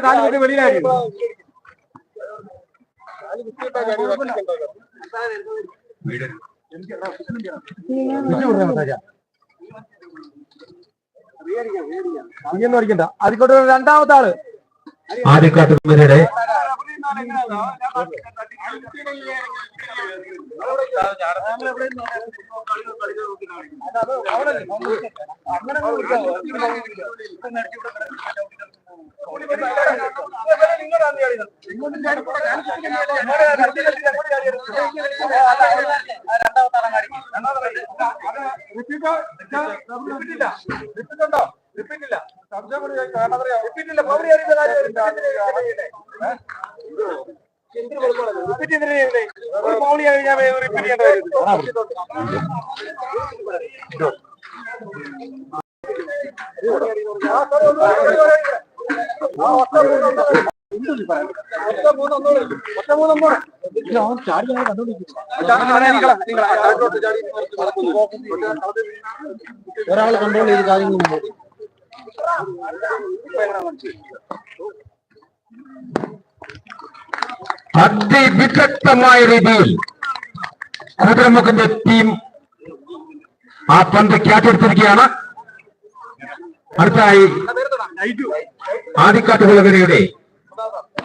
നാല് വെളിയിലായി നീയൊന്നും അടിക്കണ്ട അതിക്കോട്ട് രണ്ടാമത്തെ ആൾ ആദ്യക്കാട്ടുമരുടെ റിപ്പീറ്റുണ്ടോ റിപ്പീറ്റില്ല സംശയം. കാരണം പറയാം റിപ്പീറ്റില്ല പൗരി അറിയുന്ന കാര്യം റിപ്പീറ്റ് ചെയ്യുന്നേ ഒരു പൗളി കഴിഞ്ഞാൽ റിപ്പീറ്റ് ചെയ്യേണ്ട കാര്യം ഒരാൾ കൺട്രോൾ ചെയ്ത് കാര്യങ്ങൾ മുമ്പോട്ട് അതിവിദഗ്ധമായ രീതിയിൽ കുതിരമുഖന്റെ ടീം ആ പന്ത് ക്യാറ്റെടുത്തിരിക്കുകയാണ് അടുത്തായി ആദിക്കാട്ടുകുളകരയുടെ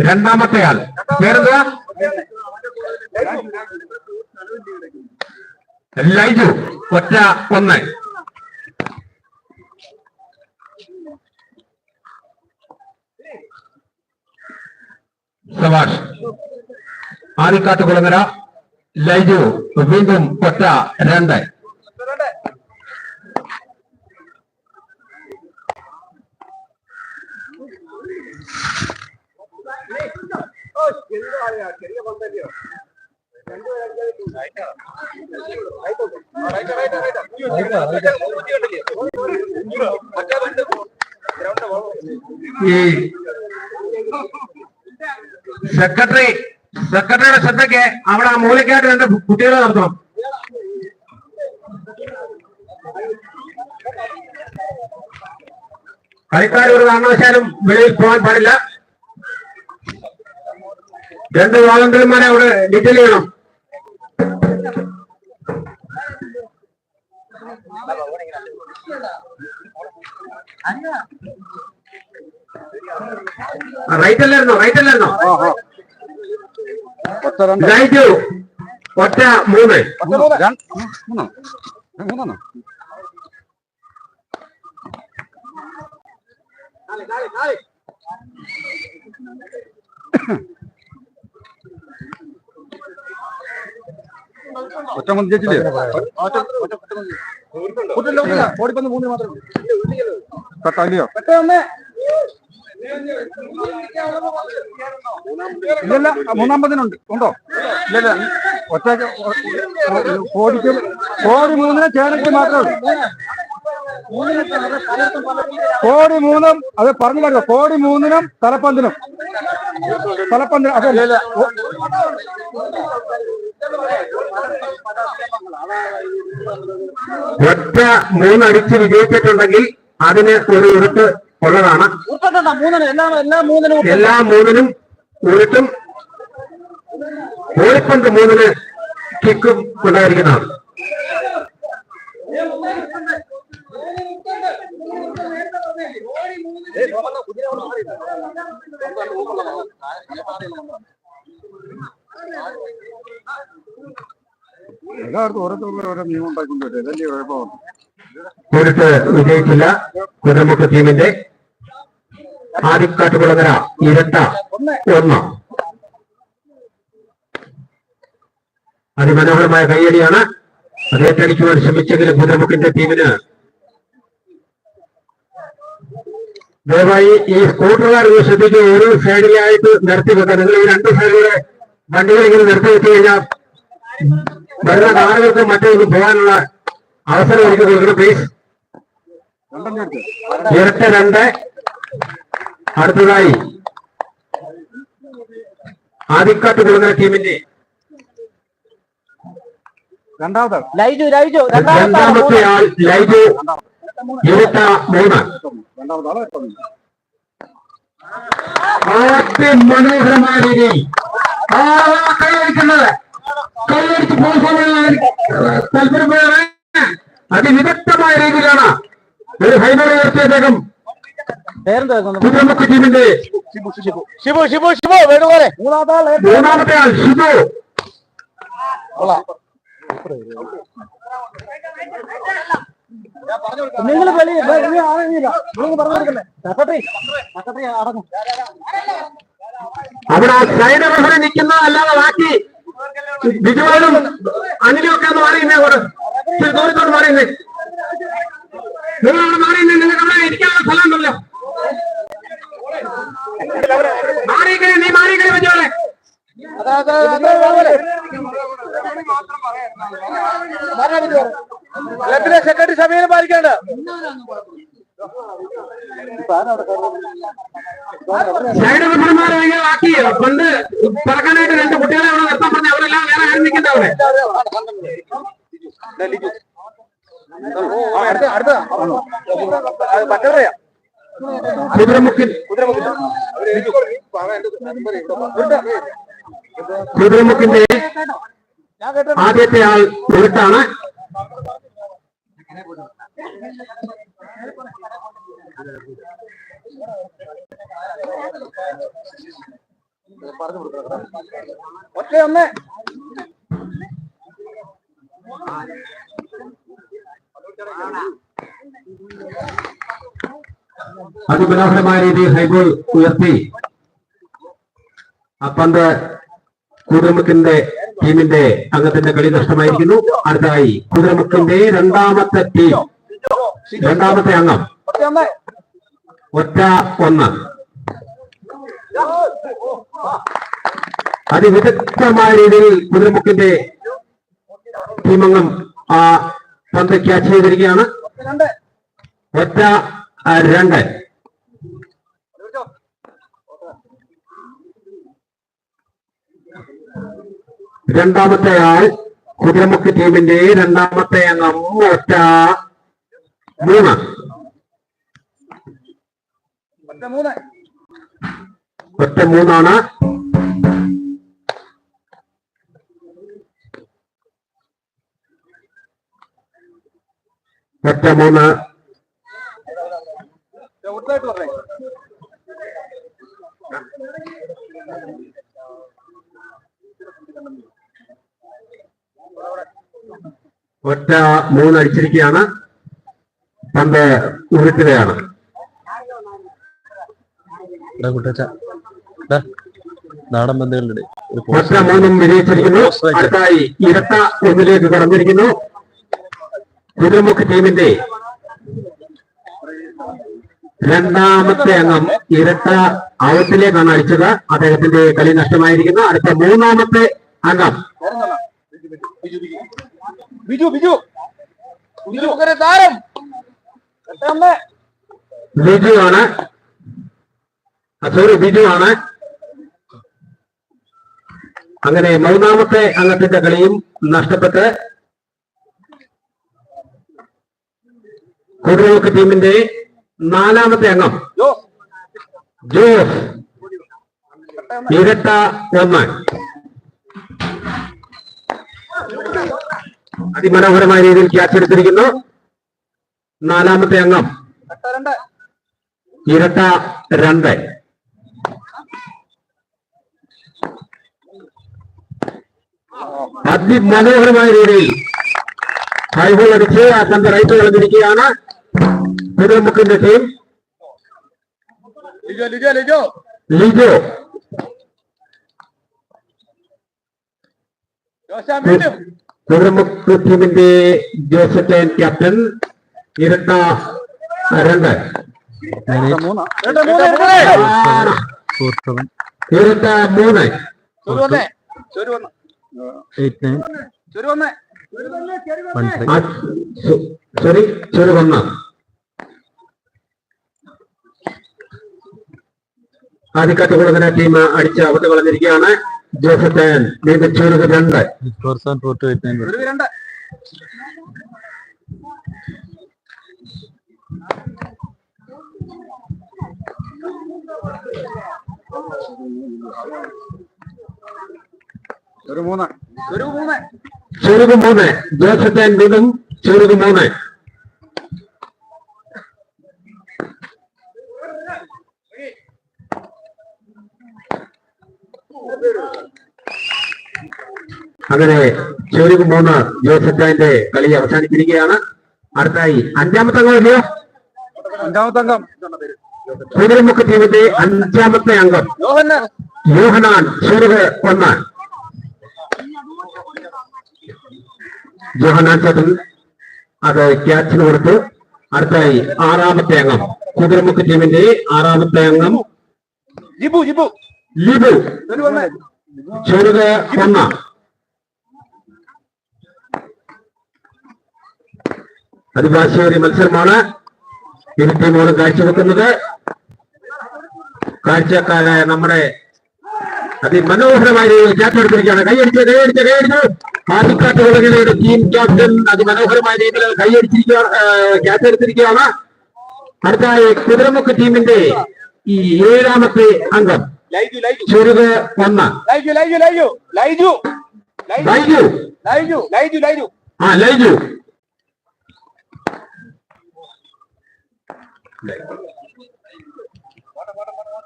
രണ്ടാമത്തെ ആൾ. പേരെന്താ ലൈജു ഒറ്റ ഒന്ന്. സവാഷ് ആദിക്കാട്ടുകുളങ്ങര ലൈജു വീണ്ടും ഒറ്റ രണ്ട്. ഈ സെക്രട്ടറി സെക്രട്ടറിയുടെ ശ്രദ്ധയ്ക്ക് അവിടെ ആ മൂലക്കായിട്ട് രണ്ട് കുട്ടികളെ നടത്തണം. കളിക്കാർ ഒരു കാരണവശാലും വെളിയിൽ പോകാൻ പാടില്ല. രണ്ട് വാളണ്ടിയർമാരെ അവിടെ ഡീറ്റെയിൽ ചെയ്യണം. റൈറ്റ് അല്ലായിരുന്നോ റൈറ്റ് അല്ലായിരുന്നോ ലൈജു ഒറ്റ മൂന്ന് രണ്ട് മൂന്നോ മൂന്നോ ഒറ്റ മന്തി ജയിച്ചില്ലേ ഓടിപ്പന്ന് മൂന്ന് മാത്രം കട്ടാലിയോ ഇല്ലല്ല മൂന്നാം പതിനുണ്ട് ഉണ്ടോ? ഇല്ലല്ല. ഒറ്റ കോടിക്ക് കോടി മൂന്നിന് ചേനയ്ക്ക് മാത്രമേ ഉള്ളൂ. കോടി മൂന്നും അത് പറഞ്ഞു പറഞ്ഞു കോടി മൂന്നിനും തലപ്പന്തിനും. തലപ്പന്തിനും അതല്ല ഒറ്റ മൂന്നടിച്ച് വിജയിച്ചിട്ടുണ്ടെങ്കിൽ അതിന് ഒരു ഉറുപ്പ് ഉള്ളതാണ് മൂന്നിന്. എല്ലാം എല്ലാ മൂന്നിനും ഊരിട്ടും ഓടിപ്പന്ത് മൂന്നിന് കിക്കും ഉണ്ടായിരിക്കുന്നതാണ് എല്ലാവർക്കും ഓരോരുത്തർക്കും ഓരോ നിയമം ഉണ്ടാക്കി കൊണ്ടുവരും ഇതല്ലേ കുഴപ്പമാണ് ഉരുട്ട് വിജയിച്ചില്ല കുതിരമുക്ക് ടീമിന്റെ ആദിക്കാട്ടുകുളങ്ങര ഇരട്ട ഒന്ന്. അതിമനോഹരമായ കയ്യടിയാണ്. അതേറ്റടിക്കുവാൻ ശ്രമിച്ചെങ്കിലും കുതിരമുക്കിന്റെ ടീമിന് ദയവായി ഈ സ്കൂട്ടറുകാർ ഇത് ശ്രദ്ധിക്കുക ഒരു സൈഡിലായിട്ട് നിർത്തി വെക്കുക. നിങ്ങൾ ഈ രണ്ട് സൈഡിലൂടെ വണ്ടികൾ ഇങ്ങനെ നിർത്തി വെച്ച് കഴിഞ്ഞാൽ വരുന്ന കാറുകൾക്ക് മറ്റൊന്ന് പോകാനുള്ള അവസരം എനിക്ക് കൊടുക്കണം പ്ലീസ് ഇരട്ട രണ്ട്. അടുത്തതായി. ആദിക്കാട്ട് കൊടുക്കുന്ന ടീമിന്റെ രണ്ടാമത്തെ. ആൾ ലൈജു. ഇരുട്ട മൂന്ന് മനോഹരമായ രീതിയിൽ കൈയടിക്കുന്നത് കൈയടിച്ച് പോകുന്ന താല്പര്യപ്പെടുകയാണ് അതിവിദഗ്ധമായ രീതിയിലാണ് ഒരു ഹൈബർ പേരെന്താ കേൾക്കുന്നത്? കുതിരമുക്ക് ടീമിന്റെ ഷിബു ഷിബു. ഷിബു വേണുപോലെ മൂന്നാമത്തെ ആൾ ഷിജു നിങ്ങൾ വെളി അടങ്ങും. അവിടെ സൈഡ് റഫറി നിൽക്കുന്ന അല്ലാതെ ബാക്കി ബിജുവാനും അനിലും ഒക്കെ ഒന്ന് മാറിയുന്നേ അങ്ങോട്ട്. ഇച്ചിരി ദൂരത്തോട്ട് മാറിയുന്നേ നിങ്ങൾ അവിടെ മാറിയുന്നേ നിങ്ങൾക്ക് അവിടെ ഇരിക്കാനുള്ള സ്ഥലം ഉണ്ടല്ലോ. മാറിയിക്കണേ നീ മാറിയിക്കണേ ബിജുവാനെ ക്ലബിലെ സെക്രട്ടറി സഭയിൽ പാലിക്കാണ്ട്. ആക്കി. പണ്ട് പറക്കാനായിട്ട് രണ്ട് കുട്ടികളെ അവിടെ നിർത്താൻ പറഞ്ഞ അവരെല്ലാം വേറെ ആരും നിൽക്കണ്ട അവിടെ. മറ്റവരെയാ കുതിരമുക്കിൽ. കുതിരമുഖ കുതിരമുക്കിന്റെ ഞാൻ ആൾ ആദ്യത്തെ പറഞ്ഞു കൊടുക്കണം ഒറ്റ ഒന്ന്. അതിമനോഹരമായ രീതിയിൽ ഹൈബോൾ ഉയർത്തി. അപ്പന്ത് പന്ത് കുതിരമുക്കിന്റെ ടീമിന്റെ അംഗത്തിന്റെ കളി നഷ്ടമായിരിക്കുന്നു. അടുത്തതായി കുതിരമുക്കിന്റെ രണ്ടാമത്തെ ടീം. രണ്ടാമത്തെ അംഗം. ഒറ്റ ഒന്ന്. അതിവിദഗ്ധമായ രീതിയിൽ കുതിരമുക്കിന്റെ ടീമംഗം പന്ത് ക്യാച്ച് ചെയ്തിരിക്കുകയാണ് ഒറ്റ രണ്ട്. രണ്ടാമത്തെ ആൾ കുതിരമുക്ക് ടീമിന്റെ രണ്ടാമത്തെ അംഗം ഒറ്റ മൂന്ന്. ഒറ്റ മൂന്നാണ്. ഒറ്റ മൂന്ന്. ഒറ്റ മൂന്ന് അടിച്ചിരിക്കുകയാണ് പന്ത് ഉരുട്ടുകയാണ്. നാടൻ പന്തുകളുടെ ഒറ്റ മൂന്നും വിജയിച്ചിരിക്കുന്നു. ഇരട്ട ഒന്നിലേക്ക് കടന്നിരിക്കുന്നു. കുതിരമുഖ് ടീമിന്റെ രണ്ടാമത്തെ അംഗം ഇരട്ട ഔട്ടിലേക്കാണ് അടിച്ചത്. അദ്ദേഹത്തിന്റെ കളി നഷ്ടമായിരിക്കുന്നു. അടുത്ത മൂന്നാമത്തെ അംഗം. ബിജു ബിജു. ബിജു താരം. ബിജു ആണ് സോറി ബിജു ആണ് അങ്ങനെ മൂന്നാമത്തെ അംഗത്തിന്റെ കളിയും നഷ്ടപ്പെട്ട് കുതിരമുക്ക് ടീമിന്റെ നാലാമത്തെ അംഗം. ജോസ്. ഇരട്ട ഒന്ന് അതിമനോഹരമായ രീതിയിൽ ക്യാച്ച് എടുത്തിരിക്കുന്നു. നാലാമത്തെ അംഗം. ഇരട്ട രണ്ട്. അതിമനോഹരമായ രീതിയിൽ ഹൈബോൾ അടിച്ച് ആ തന്റെ റൈറ്റ് കളഞ്ഞിരിക്കുകയാണ് കുതിരമുക്കിന്റെ ടീം ലിജോ ലിജോ ലിജോ. ലിജോ. ജോസാൻ വീണ്ടും. കുതിരമുക്ക് ടീമിന്റെ ജോസഫൻ ക്യാപ്റ്റൻ ഇരട്ട രണ്ട് ഇരട്ട മൂന്ന്. ചൊരു വന്നേ. ചൊരു വന്ന്. എയ്റ്റ് നയൻ സോറി ചെറു വന്ന. ആദ്യക്കാട്ട് കൊടുക്കുന്ന ടീം അടിച്ച് അകത്ത് വളഞ്ഞിരിക്കുകയാണ് ജോസത്തൻ വീണ്ടും ചെറുത് രണ്ട്. രണ്ട്. ഒരു മൂന്ന്. ഒരു മൂന്ന്. ചെറുത് മൂന്ന്. ജോസഫ് ആൻഡ് ചെറുത് മൂന്ന്. അങ്ങനെ ചെറുത് മൂന്ന് ജോസഫ് ആൻഡ് കളി അവസാനിച്ചിരിക്കുകയാണ് അടുത്തായി അഞ്ചാമത്തെ അംഗം ഇല്ലയോ അഞ്ചാമത്തെ അംഗം. കുതിരമുക്ക് ടീമിന്റെ അഞ്ചാമത്തെ അംഗം. യോഹനാൻ ചെറുത് ഒന്ന്. ചേട്ടൻ അത് ക്യാച്ചിന് കൊടുത്തു അടുത്തായി ആറാമത്തെ അംഗം കുതിരമുക്ക് ടീമിന്റെ ആറാമത്തെ അംഗം ലിബു. ലിബു ലിബു ചെറുത് ഒന്ന് അതിഭാഷേറിയ മത്സരമാണ്. ഇരു ടീമുകളും കാഴ്ചവെക്കുന്നത്. കാഴ്ചക്കാരായ നമ്മുടെ അതിമനോഹരമായ ക്യാപ്റ്റൻ ക്യാച്ച് എടുത്തിരിക്കുകയാണ്. കൈയടിച്ച് കൈയടിച്ച് കൈയടിച്ചു. പാലക്കാട്ട് ഉലകയുടെ ടീം ക്യാപ്റ്റൻ അതിമനോഹരമായ രീതിയിൽ കൈയടിച്ചിരിക്കുകയാണ് ക്യാപ്റ്റൻ എടുത്തിരിക്കുകയാണ്. അടുത്തായി കുതിരമുക്ക് ടീമിന്റെ ഈ ഏഴാമത്തെ അംഗം. ലൈജു ലൈജു. ചെറുത് ഒന്ന്. ലൈജു ലൈജു ലൈജു. ലൈജു. ലൈജു. ലൈജു. ലൈജു ലൈജു ആ Laiju. Right right right right അണ്ണാ മതേജ ഇത്തിലടിക്കും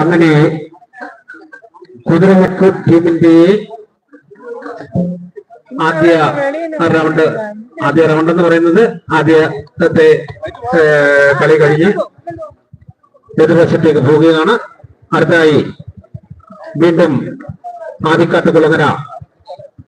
അങ്ങനെ കുതിരമുക്ക് ടീമിന്റെ ആദ്യ റൗണ്ട് ആദ്യ റൗണ്ട് എന്ന് പറയുന്നത് ആദ്യത്തെ കളി കഴിഞ്ഞ് എതിർവശത്തേക്ക് പോവുകയാണ്. അടുത്തായി വീണ്ടും ആദിക്കാട്ട് കുളങ്ങര.